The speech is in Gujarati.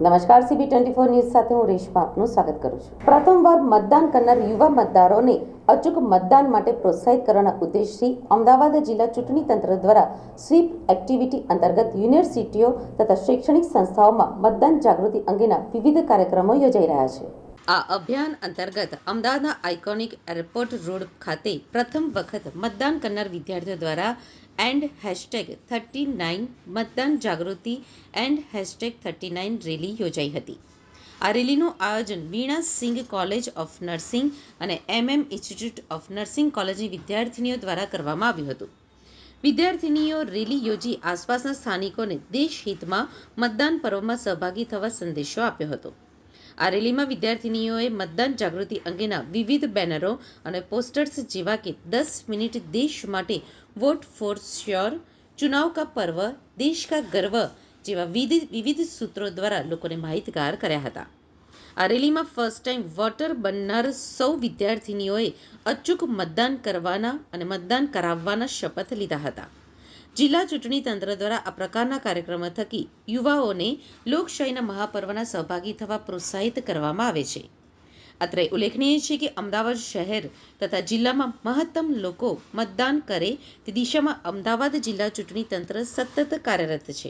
નમસ્કાર સીબી ટ્વેન્ટી ફોર ન્યૂઝ સાથે હું રેશમા આપનું સ્વાગત કરું છું. પ્રથમવાર મતદાન કરનાર યુવા મતદારોને અચૂક મતદાન માટે પ્રોત્સાહિત કરવાના ઉદ્દેશથી અમદાવાદ જિલ્લા ચૂંટણી તંત્ર દ્વારા સ્વીપ એક્ટિવિટી અંતર્ગત યુનિવર્સિટીઓ તથા શૈક્ષણિક સંસ્થાઓમાં મતદાન જાગૃતિ અંગેના વિવિધ કાર્યક્રમો યોજાઈ રહ્યા છે. આ અભિયાન અંતર્ગત અમદાવાદના આઇકોનિક એરપોર્ટ રોડ ખાતે પ્રથમ વખત મતદાન કરનાર વિદ્યાર્થીઓ દ્વારા એન્ડ હેશટેગ થર્ટી નાઇન મતદાન જાગૃતિ and hashtag thirty nine rally યોજાઈ હતી. આ રેલીનું આયોજન Veena Singh college of nursing અને એમએમ ઇન્સ્ટિટ્યૂટ ઓફ નર્સિંગ કોલેજની વિદ્યાર્થીનીઓ દ્વારા કરવામાં આવ્યું હતું. વિદ્યાર્થિનીઓ રેલી યોજી આસપાસના સ્થાનિકોને દેશહિતમાં મતદાન પર્વમાં સહભાગી થવા સંદેશો આપ્યો હતો. આ રેલીમાં વિદ્યાર્થિનીઓએ મતદાન જાગૃતિ અંગેના વિવિધ બેનરો અને પોસ્ટર્સ જેવા કે દસ મિનિટ દેશ માટે વોટ ફોર શ્યોર ચુનાવ કા પર્વ, દેશ કા ગર્વ જેવા વિવિધ વિવિધ સૂત્રો દ્વારા લોકોને માહિતગાર કર્યા હતા. આ રેલીમાં ફર્સ્ટ ટાઈમ વોટર બનનાર સૌ વિદ્યાર્થિનીઓએ અચૂક મતદાન કરવાના અને મતદાન કરાવવાના શપથ લીધા હતા. જિલ્લા ચૂંટણી તંત્ર દ્વારા આ પ્રકારના કાર્યક્રમો થકી યુવાઓને લોકશાહીના મહાપર્વના સહભાગી થવા પ્રોત્સાહિત કરવામાં આવે છે. અત્રે ઉલ્લેખનીય છે કે અમદાવાદ શહેર તથા જિલ્લામાં મહત્તમ લોકો મતદાન કરે તે દિશામાં અમદાવાદ જિલ્લા ચૂંટણી તંત્ર સતત કાર્યરત છે.